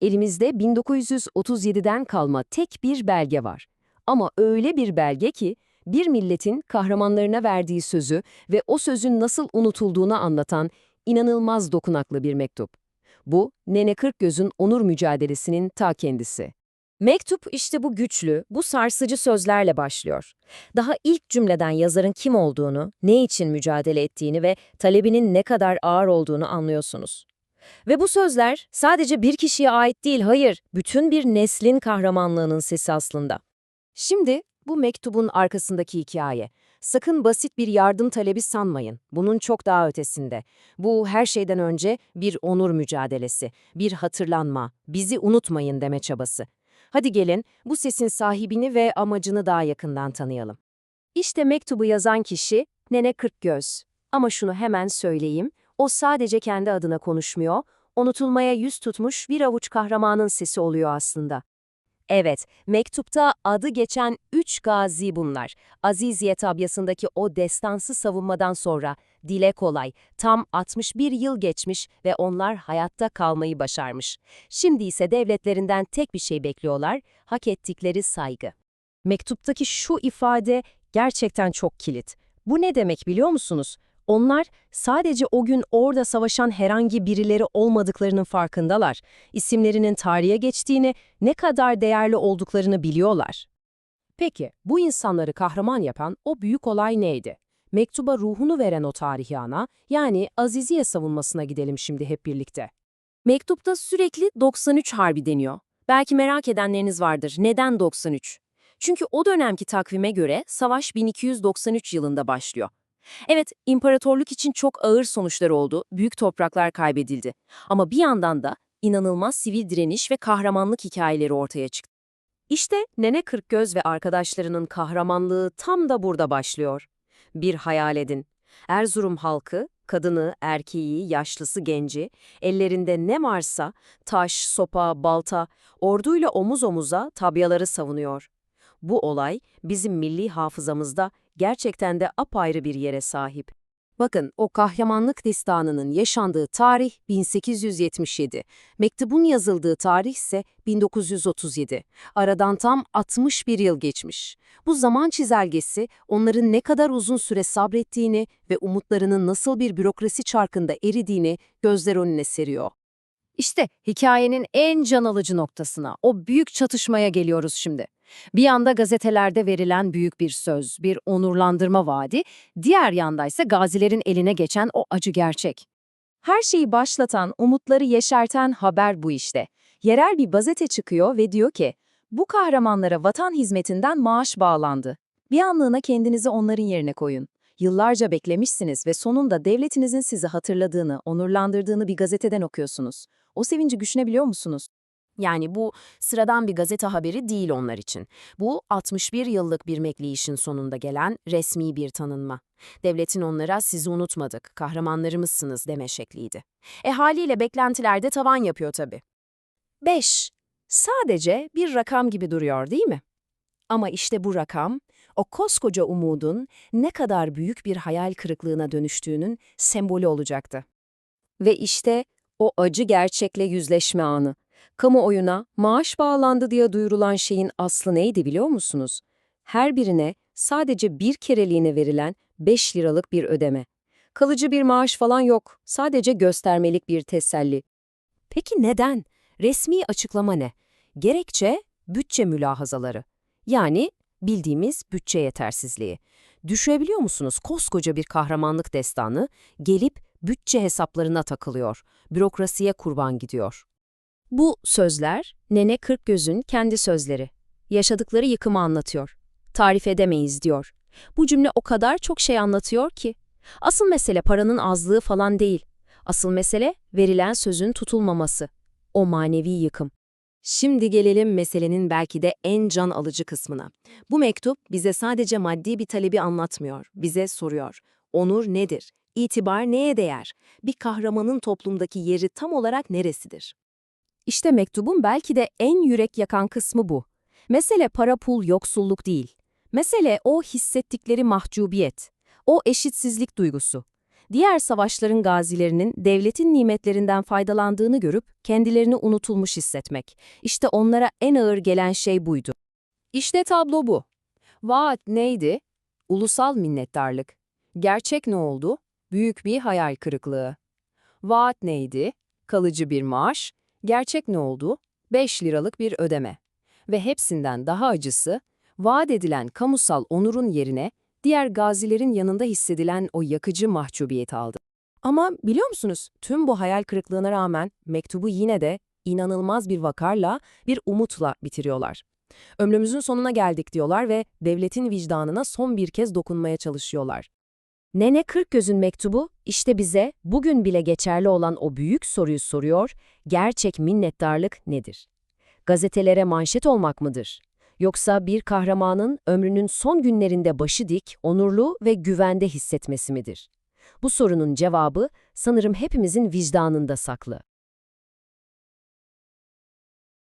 Elimizde 1937'den kalma tek bir belge var. Ama öyle bir belge ki bir milletin kahramanlarına verdiği sözü ve o sözün nasıl unutulduğunu anlatan inanılmaz dokunaklı bir mektup. Bu, Nene Kırkgöz'ün onur mücadelesinin ta kendisi. Mektup işte bu güçlü, bu sarsıcı sözlerle başlıyor. Daha ilk cümleden yazarın kim olduğunu, ne için mücadele ettiğini ve talebinin ne kadar ağır olduğunu anlıyorsunuz. Ve bu sözler sadece bir kişiye ait değil, hayır, bütün bir neslin kahramanlığının sesi aslında. Şimdi bu mektubun arkasındaki hikaye. Sakın basit bir yardım talebi sanmayın. Bunun çok daha ötesinde. Bu her şeyden önce bir onur mücadelesi, bir hatırlanma, bizi unutmayın deme çabası. Hadi gelin bu sesin sahibini ve amacını daha yakından tanıyalım. İşte mektubu yazan kişi Nene Kırkgöz. Ama şunu hemen söyleyeyim, o sadece kendi adına konuşmuyor, unutulmaya yüz tutmuş bir avuç kahramanın sesi oluyor aslında. Evet, mektupta adı geçen üç gazi bunlar. Aziziye tabyasındaki o destansı savunmadan sonra dile kolay, tam 61 yıl geçmiş ve onlar hayatta kalmayı başarmış. Şimdi ise devletlerinden tek bir şey bekliyorlar, hak ettikleri saygı. Mektuptaki şu ifade gerçekten çok kilit. Bu ne demek biliyor musunuz? Onlar sadece o gün orada savaşan herhangi birileri olmadıklarının farkındalar. İsimlerinin tarihe geçtiğini, ne kadar değerli olduklarını biliyorlar. Peki, bu insanları kahraman yapan o büyük olay neydi? Mektuba ruhunu veren o tarihi ana, yani Aziziye savunmasına gidelim şimdi hep birlikte. Mektupta sürekli 93 Harbi deniyor. Belki merak edenleriniz vardır. Neden 93? Çünkü o dönemki takvime göre savaş 1293 yılında başlıyor. Evet, imparatorluk için çok ağır sonuçlar oldu, büyük topraklar kaybedildi. Ama bir yandan da inanılmaz sivil direniş ve kahramanlık hikayeleri ortaya çıktı. İşte Nene Kırkgöz ve arkadaşlarının kahramanlığı tam da burada başlıyor. Bir hayal edin. Erzurum halkı, kadını, erkeği, yaşlısı, genci, ellerinde ne varsa taş, sopa, balta, orduyla omuz omuza tabyaları savunuyor. Bu olay bizim milli hafızamızda gerçekten de apayrı bir yere sahip. Bakın o kahramanlık destanının yaşandığı tarih 1877, mektubun yazıldığı tarih ise 1937. Aradan tam 61 yıl geçmiş. Bu zaman çizelgesi onların ne kadar uzun süre sabrettiğini ve umutlarının nasıl bir bürokrasi çarkında eridiğini gözler önüne seriyor. İşte hikayenin en can alıcı noktasına, o büyük çatışmaya geliyoruz şimdi. Bir yanda gazetelerde verilen büyük bir söz, bir onurlandırma vaadi, diğer yanda ise gazilerin eline geçen o acı gerçek. Her şeyi başlatan, umutları yeşerten haber bu işte. Yerel bir gazete çıkıyor ve diyor ki, bu kahramanlara vatan hizmetinden maaş bağlandı. Bir anlığına kendinizi onların yerine koyun. Yıllarca beklemişsiniz ve sonunda devletinizin sizi hatırladığını, onurlandırdığını bir gazeteden okuyorsunuz. O sevinci düşünebiliyor musunuz? Yani bu sıradan bir gazete haberi değil onlar için. Bu 61 yıllık bir mekleyişin sonunda gelen resmi bir tanınma. Devletin onlara sizi unutmadık, kahramanlarımızsınız deme şekliydi. E haliyle beklentiler de tavan yapıyor tabii. 5. Sadece bir rakam gibi duruyor değil mi? Ama işte bu rakam, o koskoca umudun ne kadar büyük bir hayal kırıklığına dönüştüğünün sembolü olacaktı. Ve işte o acı gerçekle yüzleşme anı. Kamuoyuna maaş bağlandı diye duyurulan şeyin aslı neydi biliyor musunuz? Her birine sadece bir kereliğine verilen 5 liralık bir ödeme. Kalıcı bir maaş falan yok, sadece göstermelik bir teselli. Peki neden? Resmi açıklama ne? Gerekçe bütçe mülahazaları. Yani bildiğimiz bütçe yetersizliği. Düşünebiliyor musunuz koskoca bir kahramanlık destanı gelip bütçe hesaplarına takılıyor, bürokrasiye kurban gidiyor. Bu sözler Nene Kırkgöz'ün kendi sözleri. Yaşadıkları yıkımı anlatıyor. Tarif edemeyiz diyor. Bu cümle o kadar çok şey anlatıyor ki. Asıl mesele paranın azlığı falan değil. Asıl mesele verilen sözün tutulmaması. O manevi yıkım. Şimdi gelelim meselenin belki de en can alıcı kısmına. Bu mektup bize sadece maddi bir talebi anlatmıyor, bize soruyor. Onur nedir? İtibar neye değer? Bir kahramanın toplumdaki yeri tam olarak neresidir? İşte mektubun belki de en yürek yakan kısmı bu. Mesele para pul yoksulluk değil. Mesele o hissettikleri mahcubiyet, o eşitsizlik duygusu. Diğer savaşların gazilerinin devletin nimetlerinden faydalandığını görüp kendilerini unutulmuş hissetmek. İşte onlara en ağır gelen şey buydu. İşte tablo bu. Vaat neydi? Ulusal minnettarlık. Gerçek ne oldu? Büyük bir hayal kırıklığı. Vaat neydi? Kalıcı bir maaş. Gerçek ne oldu? 5 liralık bir ödeme. Ve hepsinden daha acısı, vaat edilen kamusal onurun yerine diğer gazilerin yanında hissedilen o yakıcı mahcubiyet aldı. Ama biliyor musunuz, tüm bu hayal kırıklığına rağmen mektubu yine de inanılmaz bir vakarla, bir umutla bitiriyorlar. Ömrümüzün sonuna geldik diyorlar ve devletin vicdanına son bir kez dokunmaya çalışıyorlar. Nene Kırkgöz'ün mektubu işte bize bugün bile geçerli olan o büyük soruyu soruyor, gerçek minnettarlık nedir? Gazetelere manşet olmak mıdır? Yoksa bir kahramanın ömrünün son günlerinde başı dik, onurlu ve güvende hissetmesi midir? Bu sorunun cevabı sanırım hepimizin vicdanında saklı.